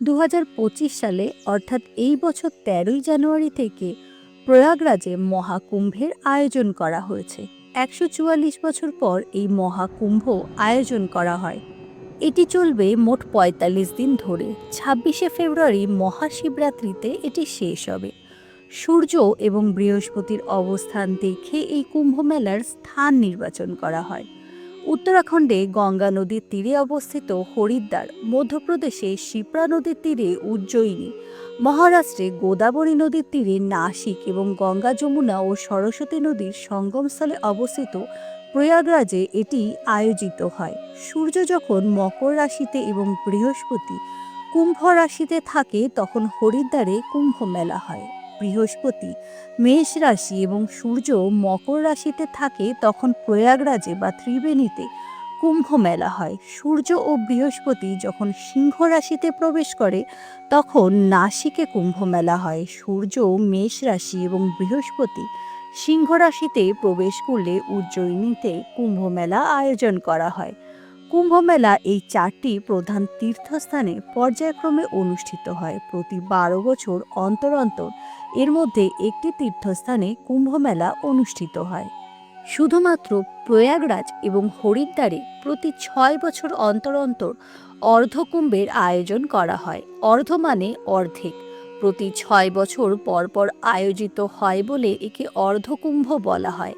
দু হাজার পঁচিশ সালে, অর্থাৎ এই বছর তেরোই জানুয়ারি থেকে প্রয়াগরাজে মহাকুম্ভের আয়োজন করা হয়েছে। একশো চুয়াল্লিশ বছর পর এই মহাকুম্ভ আয়োজন করা হয়। এটি চলবে মোট পঁয়তাল্লিশ দিন ধরে। ছাব্বিশে ফেব্রুয়ারি মহাশিবরাত্রিতে এটি শেষ হবে। সূর্য এবং বৃহস্পতির অবস্থান দেখে এই কুম্ভ মেলার স্থান নির্বাচন করা হয়। উত্তরাখণ্ডে গঙ্গা নদীর তীরে অবস্থিত হরিদ্বার, মধ্যপ্রদেশে শিপ্রা নদীর তীরে উজ্জয়িনী, মহারাষ্ট্রে গোদাবরী নদীর তীরে নাসিক এবং গঙ্গা যমুনা ও সরস্বতী নদীর সঙ্গমস্থলে অবস্থিত প্রয়াগরাজে এটি আয়োজিত হয়। সূর্য যখন মকর রাশিতে এবং বৃহস্পতি কুম্ভ রাশিতে থাকে, তখন হরিদ্বারে কুম্ভ মেলা হয়। বৃহস্পতি, মেষ রাশি এবং সূর্য মকর রাশিতে থাকে তখন প্রয়াগরাজে বা ত্রিবেণীতে কুম্ভ মেলা হয়। সূর্য ও বৃহস্পতি যখন সিংহ রাশিতে প্রবেশ করে, তখন নাসিকে কুম্ভ মেলা হয়। সূর্য, মেষ রাশি এবং বৃহস্পতি সিংহ রাশিতে প্রবেশ করলে উজ্জয়িনীতে কুম্ভ মেলা আয়োজন করা হয়। কুম্ভ মেলা এই চারটি প্রধান তীর্থস্থানে পর্যায়ক্রমে অনুষ্ঠিত হয়। প্রতি বারো বছর অন্তর অন্তর এর মধ্যে একটি তীর্থস্থানে কুম্ভমেলা অনুষ্ঠিত হয়। শুধুমাত্র প্রয়াগরাজ এবং হরিদ্বারে প্রতি ছয় বছর অন্তর অন্তর অর্ধকুম্ভের আয়োজন করা হয়। অর্ধ মানে অর্ধেক। প্রতি ছয় বছর পর পর আয়োজিত হয় বলে একে অর্ধকুম্ভ বলা হয়।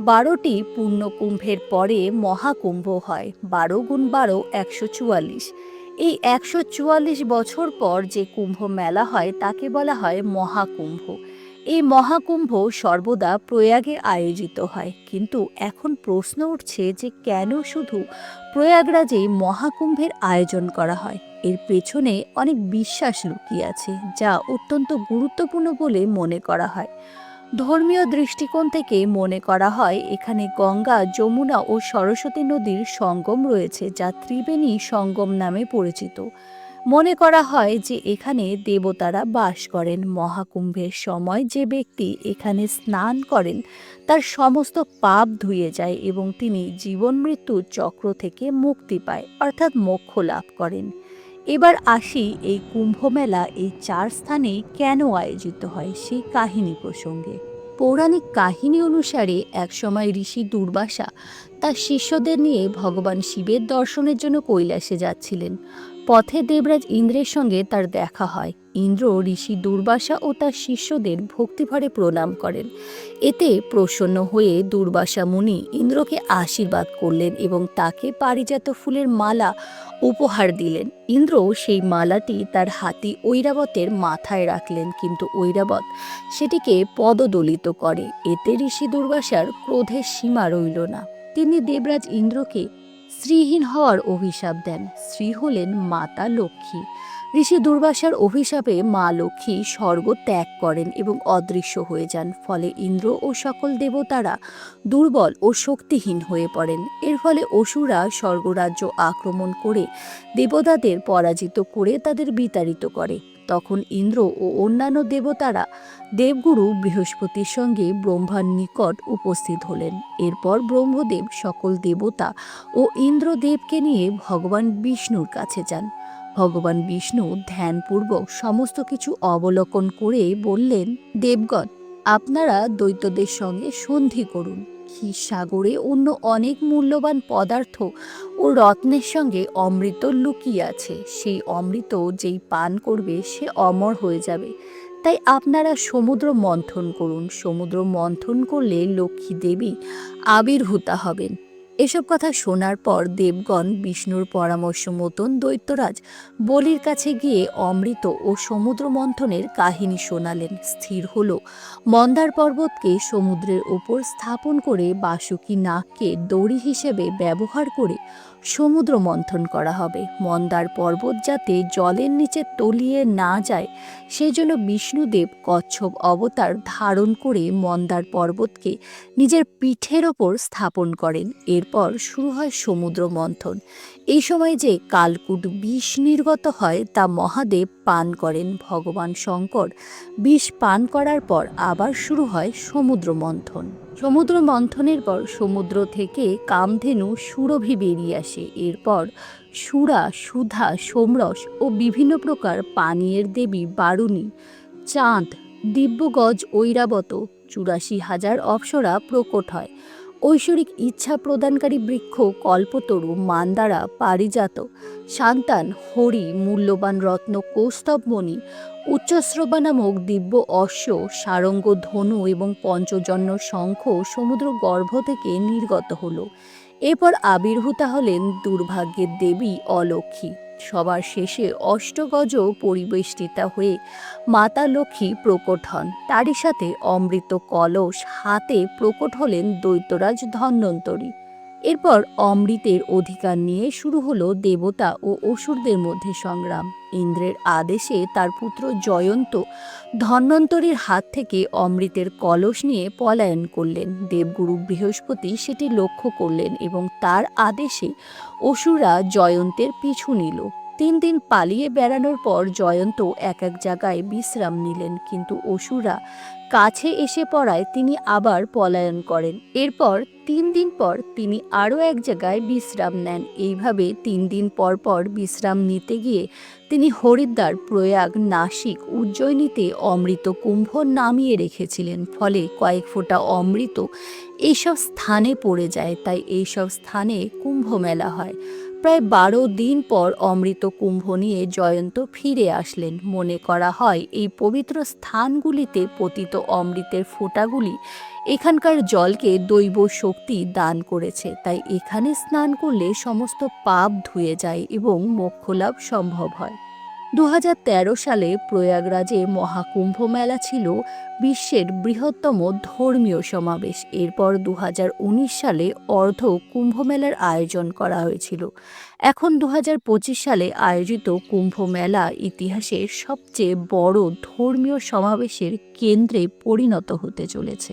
বারোটি পূর্ণকুম্ভের পরে মহাকুম্ভ হয়। বারো গুণ বারো, একশো চুয়াল্লিশ। এই একশো চুয়াল্লিশ বছর পর যে কুম্ভ মেলা হয়, তাকে বলা হয় মহাকুম্ভ। এই মহাকুম্ভ সর্বদা প্রয়াগে আয়োজিত হয়। কিন্তু এখন প্রশ্ন উঠছে যে কেন শুধু প্রয়াগরাজেই মহাকুম্ভের আয়োজন করা হয়? এর পেছনে অনেক বিশ্বাস লুকিয়ে আছে, যা অত্যন্ত গুরুত্বপূর্ণ বলে মনে করা হয়। ধর্মীয় দৃষ্টিকোণ থেকে মনে করা হয়, এখানে গঙ্গা, যমুনা ও সরস্বতী নদীর সঙ্গম রয়েছে, যা ত্রিবেণী সঙ্গম নামে পরিচিত। মনে করা হয় যে এখানে দেবতারা বাস করেন। মহাকুম্ভের সময় যে ব্যক্তি এখানে স্নান করেন, তার সমস্ত পাপ ধুয়ে যায় এবং তিনি জীবন মৃত্যুর চক্র থেকে মুক্তি পায়, অর্থাৎ মোক্ষ লাভ করেন। এবার আসি এই কুম্ভমেলা এই চার স্থানে কেন আয়োজিত হয় সেই কাহিনী প্রসঙ্গে। পৌরাণিক কাহিনী অনুসারে একসময় ঋষি দুর্বাসা তার শিষ্যদের নিয়ে ভগবান শিবের দর্শনের জন্য কৈলাসে যাচ্ছিলেন। পথে দেবরাজ ইন্দ্রের সঙ্গে তার দেখা হয়। ইন্দ্র ঋষি দুর্বাসা ও তার শিষ্যদের ভক্তিভরে প্রণাম করেন। এতে প্রসন্ন হয়ে দুর্বাসা মুনি ইন্দ্রকে আশীর্বাদ করলেন এবং তাকে পারিজাত ফুলের মালা উপহার দিলেন। ইন্দ্র সেই মালাটি তার হাতি ঐরাবতের মাথায় রাখলেন, কিন্তু ঐরাবত সেটিকে পদদলিত করে। এতে ঋষি দুর্বাসার ক্রোধের সীমা রইল না। তিনি দেবরাজ ইন্দ্রকে শ্রীহীন হওয়ার অভিশাপ দেন। শ্রী হলেন মাতা লক্ষ্মী। ঋষি দুর্বাসার অভিশাপে মা লক্ষ্মী স্বর্গ ত্যাগ করেন এবং অদৃশ্য হয়ে যান। ফলে ইন্দ্র ও সকল দেবতারা দুর্বল ও শক্তিহীন হয়ে পড়েন। এর ফলে অসুরা স্বর্গরাজ্য আক্রমণ করে দেবতাদের পরাজিত করে তাদের বিতাড়িত করে। তখন ইন্দ্র ও অন্যান্য দেবতারা দেবগুরু বৃহস্পতির সঙ্গে ব্রহ্মার নিকট উপস্থিত হলেন। এরপর ব্রহ্মদেব সকল দেবতা ও ইন্দ্রদেবকে নিয়ে ভগবান বিষ্ণুর কাছে যান। ভগবান বিষ্ণু ধ্যানপূর্বক সমস্ত কিছু অবলোকন করে বললেন, দেবগণ, আপনারা দৈত্যদের সঙ্গে সন্ধি করুন। ক্ষীর সাগরে অন্য অনেক মূল্যবান পদার্থ ও রত্নের সঙ্গে অমৃত লুকিয়ে আছে। সেই অমৃত যেই পান করবে সে অমর হয়ে যাবে। তাই আপনারা সমুদ্র মন্থন করুন। সমুদ্র মন্থন করলে লক্ষ্মী দেবী আবির্ভূতা হবেন। এসব কথা শোনার পর দেবগণ বিষ্ণুর পরামর্শ মতন দৈত্যরাজ বলির কাছে গিয়ে অমৃত ও সমুদ্র মন্থনের কাহিনী শোনালেন। স্থির হল, মন্দার পর্বতকে সমুদ্রের ওপর স্থাপন করে বাসুকি নাককে দড়ি হিসেবে ব্যবহার করে সমুদ্র মন্থন করা হবে। মন্দার পর্বত যাতে জলের নিচে তলিয়ে না যায়, সেজন্য বিষ্ণুদেব কচ্ছপ অবতার ধারণ করে মন্দার পর্বতকে নিজের পিঠের ওপর স্থাপন করেন। এরপর শুরু হয় সমুদ্র মন্থন। এই সময় যে কালকুট বিষ নির্গত হয়, তা মহাদেব পান করেন। ভগবান শঙ্কর বিষ পান করার পর আবার শুরু হয় সমুদ্র মন্থন। সমুদ্র মন্থনের পর সমুদ্র থেকে কামধেনু সুরভি বেরিয়ে আসে। এরপর সুরা, সুধা, সোমরস ও বিভিন্ন প্রকার পানীয়ের দেবী বারুণী, চাঁদ, দিব্যগজ ঐরাবত, চুরাশি হাজার অপ্সরা প্রকট হয়। ঐশ্বরিক ইচ্ছা প্রদানকারী বৃক্ষ কল্পতরু, মান্দারা, পারিজাত সান্তান হরি, মূল্যবান রত্ন কৌস্তবমণি উচ্চশ্রবা নামক দিব্য অশ্ব, সারঙ্গ ধনু এবং পঞ্চজন্য শঙ্খ সমুদ্র গর্ভ থেকে নির্গত হল। এরপর আবির্ভূতা হলেন দুর্ভাগ্যের দেবী অলক্ষ্মী। সবার শেষে অষ্টগজ পরিবেষ্টিতা হয়ে মাতা লক্ষ্মী প্রকট হন। তারই সাথে অমৃত কলস হাতে প্রকট হলেন দৈত্যরাজ ধন্বন্তরী। এরপর অমৃতের অধিকার নিয়ে শুরু হলো দেবতা ও অসুরদের মধ্যে সংগ্রাম। ইন্দ্রের আদেশে তার পুত্র জয়ন্ত ধন্বন্তরীর হাত থেকে অমৃতের কলস নিয়ে পলায়ন করলেন। দেবগুরু বৃহস্পতি সেটি লক্ষ্য করলেন এবং তার আদেশে অসুরা জয়ন্তের পিছু নিল। তিন দিন পালিয়ে বেড়ানোর পর জয়ন্ত এক এক জায়গায় বিশ্রাম নিলেন, কিন্তু অসুরা কাছে এসে পড়ায় তিনি আবার পলায়ন করেন। এরপর তিন দিন পর তিনি আরও এক জায়গায় বিশ্রাম নেন। এইভাবে তিন দিন পর পর বিশ্রাম নিতে গিয়ে তিনি হরিদ্বার, প্রয়াগ, নাসিক, উজ্জয়িনীতে অমৃত কুম্ভ নামিয়ে রেখেছিলেন। ফলে কয়েক ফোঁটা অমৃত এইসব স্থানে পড়ে যায়। তাই এইসব স্থানে কুম্ভ মেলা হয়। প্রায় বারো দিন পর অমৃত কুম্ভ নিয়ে জয়ন্ত ফিরে আসলেন। মনে করা হয়, এই পবিত্র স্থানগুলিতে পতিত অমৃতের ফোঁটাগুলি এখানকার জলকে দৈব শক্তি দান করেছে। তাই এখানে স্নান করলে সমস্ত পাপ ধুয়ে যায় এবং মোক্ষলাভ সম্ভব হয়। দু হাজার তেরো সালে প্রয়াগরাজে মহাকুম্ভ মেলা ছিল বিশ্বের বৃহত্তম ধর্মীয় সমাবেশ। এরপর দু হাজার উনিশ সালে অর্ধ কুম্ভ মেলার আয়োজন করা হয়েছিল। এখন দু হাজার পঁচিশ সালে আয়োজিত কুম্ভ মেলা ইতিহাসের সবচেয়ে বড় ধর্মীয় সমাবেশের কেন্দ্রে পরিণত হতে চলেছে।